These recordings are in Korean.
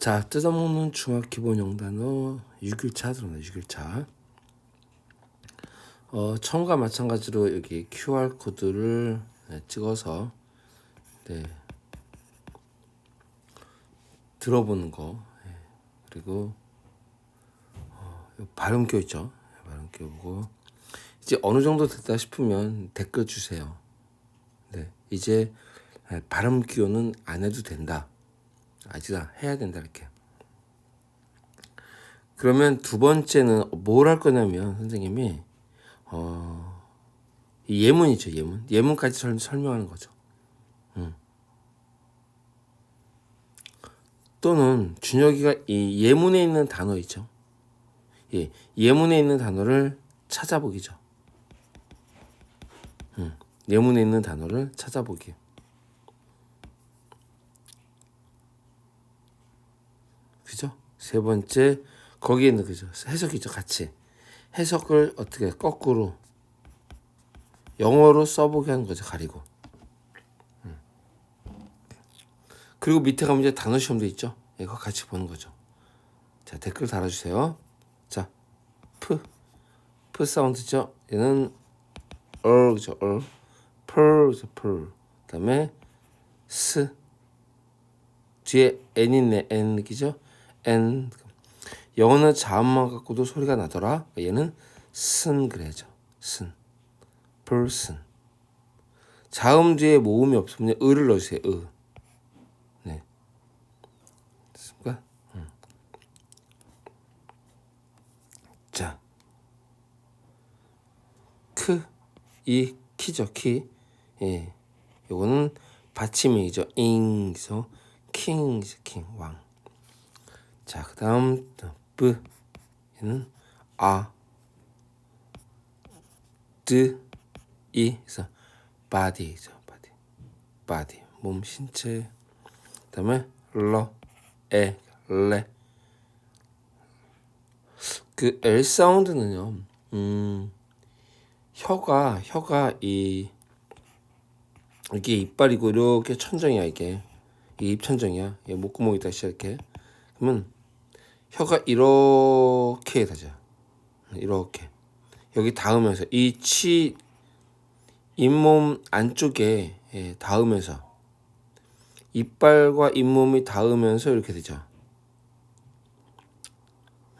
자, 뜯어먹는 중학 기본 영단어 6일차 들어나 6일차. 어, 처음과 마찬가지로 여기 QR 코드를 네, 찍어서 네. 들어보는 거. 네. 그리고 어, 발음 교 있죠. 네, 발음 교 보고 이제 어느 정도 됐다 싶으면 댓글 주세요. 네. 이제 네, 발음 기호는 안 해도 된다. 아니다. 해야 된다 이렇게. 그러면 두 번째는 뭘 할 거냐면 선생님이 어, 이 예문이죠 예문. 예문까지 설, 설명하는 거죠. 음. 또는 준혁이가 이 예문에 있는 단어 있죠. 예, 예문에 있는 단어를 찾아보기죠. 음, 예문에 있는 단어를 찾아보기. 그죠? 세 번째 거기에 있는 그죠? 해석이죠, 같이. 해석을 어떻게 거꾸로 영어로 써보게 하는 거죠, 가리고. 음. 그리고 밑에 가면 이제 단어 시험도 있죠. 이거 같이 보는 거죠. 자, 댓글 달아주세요. 자, 프, 프 사운드죠. 얘는 얼, 그죠, 얼. 펄, 그죠, 펄. 그 다음에 스. 뒤에 n 있네, n, 그죠? N. 영어는 자음만 갖고도 소리가 나더라. 얘는 쓴 그래죠. 쓴. person. 자음 뒤에 모음이 없으면 을을 넣으세요. 으. 네. 됐습니까? 음. 자. 크, 이, 키죠, 키. 예. 요거는 받침이죠. 잉, 그래서 킹, 킹, 왕. 자, 그 다음, 브. 얘는 아. 드. 이 그래서 body죠 body body 몸 신체 그 다음에 러, 에, 레. 그 L 사운드는요. 음. 혀가 혀가 이 이게 이빨이고 이렇게 천정이야 이게 이 입 천정이야 이 목구멍이 다시 이렇게 그러면 혀가 이렇게 되죠 이렇게 여기 닿으면서 이 치 잇몸 안쪽에 예, 닿으면서 이빨과 잇몸이 닿으면서 이렇게 되죠.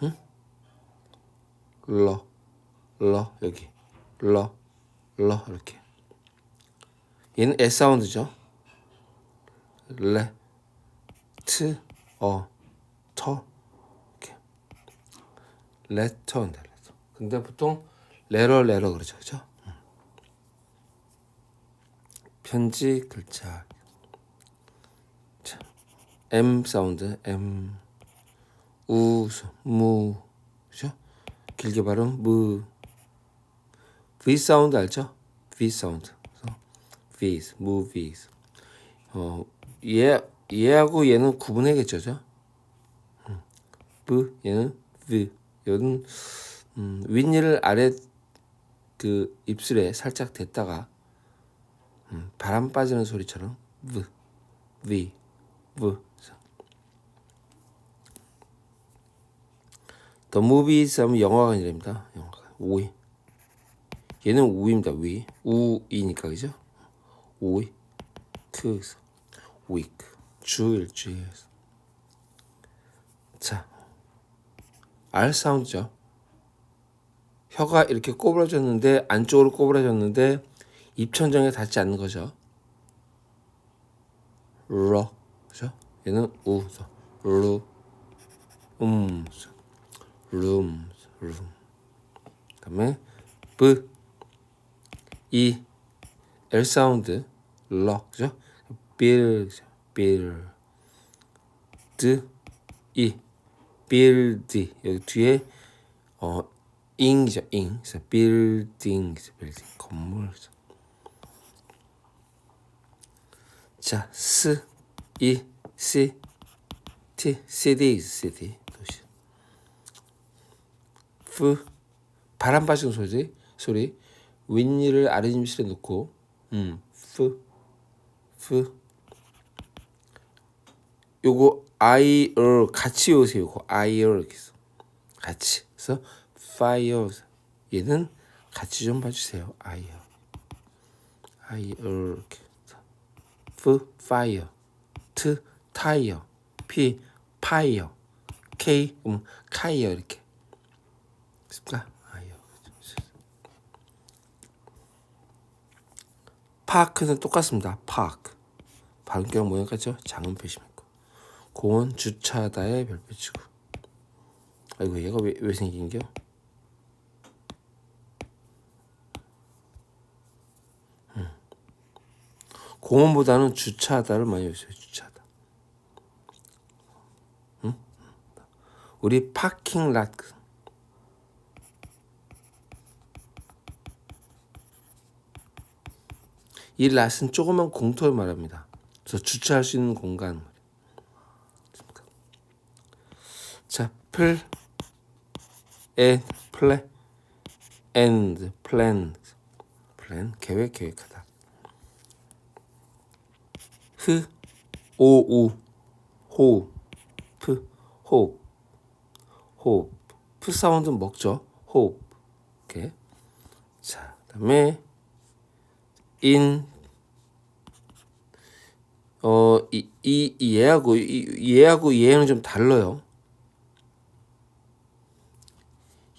응? 러, 러 여기 러, 러 이렇게. 얘는 S 사운드죠. 레, 트, 어, 터. 레터인데 레터. 근데 보통 레러 레러 그러죠, 그죠? 편지 글자. 자, M 사운드 M. 우, 무. 그죠? 길게 발음 무. V 사운드 알죠? V 사운드. V's, movies 어, 얘, 얘하고 얘는 구분해야겠죠 음, V 얘는 V 얘는 음, 윗니를 아래 그 입술에 살짝 댔다가 음, 바람 빠지는 소리처럼 v, v, v. The movies 하면 영화가 아니랍니다. 영화가 오이. 얘는 우입니다. 위. 우이니까 그죠? 오이. 크. week. 주 일주일. 자. R 사운드죠. 혀가 이렇게 꼬부라졌는데 안쪽으로 꼬부라졌는데 입천정에 닿지 않는 거죠. 러, 그죠? 얘는 우, 루, 음, 룸, 룸. 그다음에 브, 이, 엘 사운드, 러, 그죠? 빌, 빌, 드, 이, 빌드 여기 뒤에 어 잉이죠 잉, 그래서 빌딩, 빌딩 건물. 자, 스, 이, 시, 티, 시디, 시디 도시. 프, 바람 빠지는 소리, 소리. 윗니를 아랫입술에 놓고, 음, 프, 프. 요거 I를 같이 외우세요. 요거 I를 이렇게 해서 같이. 그래서 fire 얘는 같이 좀 봐주세요. I를 I를 이렇게 F fire T tire P fire K 음 카이어 이렇게? 아이어 파크는 똑같습니다. 파크 발음경 모양 같죠? 작은 표시만 있 고 공원 주차다의 별표치고 아이고 얘가 왜, 왜 생긴겨? 음. 공원보다는 주차다를 많이 외워요. 주차다. 응? 우리 파킹 랏이 랏은 조그만 공터를 말합니다. 그래서 주차할 수 있는 공간. 자, 플, 에, 플레, 엔드, 플랜, 플랜, 계획, 계획하다. 흐, 오, 우, 호, 프, 호, 호, 프 사운드 먹죠. 호, 이렇게. 자, 그 다음에 in 어이 이, 이 얘하고 이, 얘하고 얘는 좀 달라요.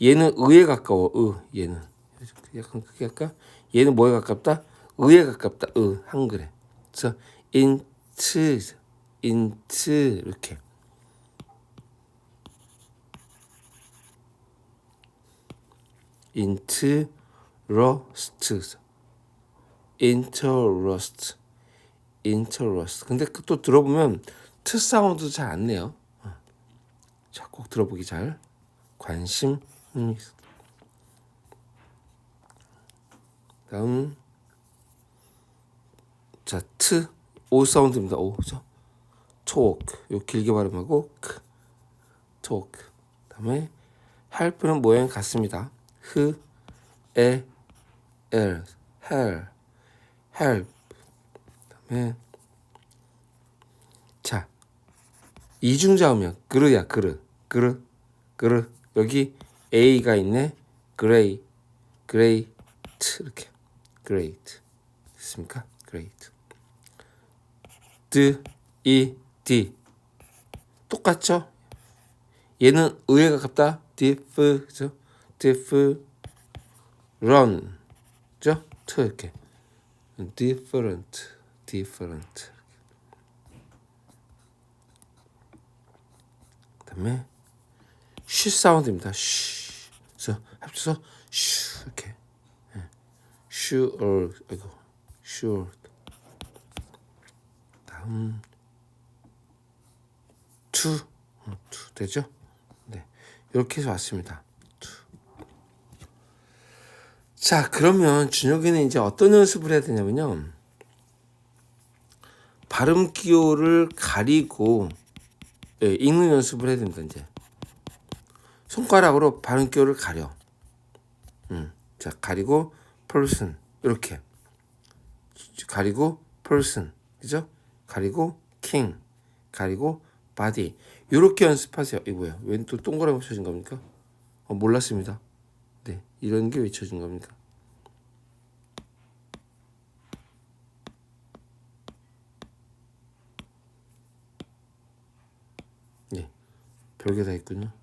얘는 의에 가까워. 의 얘는 약간 그게 할까? 얘는 뭐에 가깝다? 의에 가깝다. 의 한글에. 그래서 into into 이렇게 interest interest interest 근데 그또 들어보면 트 사운드 잘 안 내요 어. 자, 꼭 들어보기 잘 관심 음. 다음 자, 트, 오 사운드입니다. 오, 그죠? talk, 요 길게 발음하고 크, talk. 다음에 help는 모양 같습니다. 흐, 에, 엘, 헬, help. 그다음에 자 이중자음이야. 그르야 그르 그르 그르 여기 a가 있네. 그레이 그레이트 이렇게 great 됐습니까? great d e d 똑같죠? 얘는 의에 가깝다. diff 그죠? diff run 그죠? 트 이렇게 different, different. 그다음에 쉬 사운드입니다. 쉬. 그래서 합쳐서 쉬 이렇게. sure, 아이고, sure. 다음 to, 어, to 되죠? 네, 이렇게 해서 왔습니다. 자, 그러면 준혁이는 이제 어떤 연습을 해야 되냐면요. 발음 기호를 가리고 예, 읽는 연습을 해야 됩니다, 이제. 손가락으로 발음 기호를 가려. 음. 자, 가리고 person 이렇게. 가리고 person. 그죠? 가리고 king. 가리고 body. 이렇게 연습하세요. 이거야. 웬또 동그라미 쳐진 겁니까? 어, 몰랐습니다. 네, 이런 게 외쳐진 겁니까? 네, 별게 다 있군요.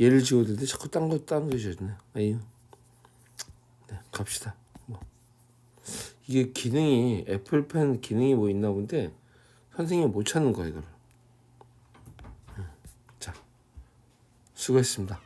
얘를 지워드는데 자꾸 딴 거, 딴거 지워지네. 아유. 네, 갑시다. 뭐. 이게 기능이, 애플펜 기능이 뭐 있나 본데, 선생님이 못 찾는 거야, 이거를. 자, 수고했습니다.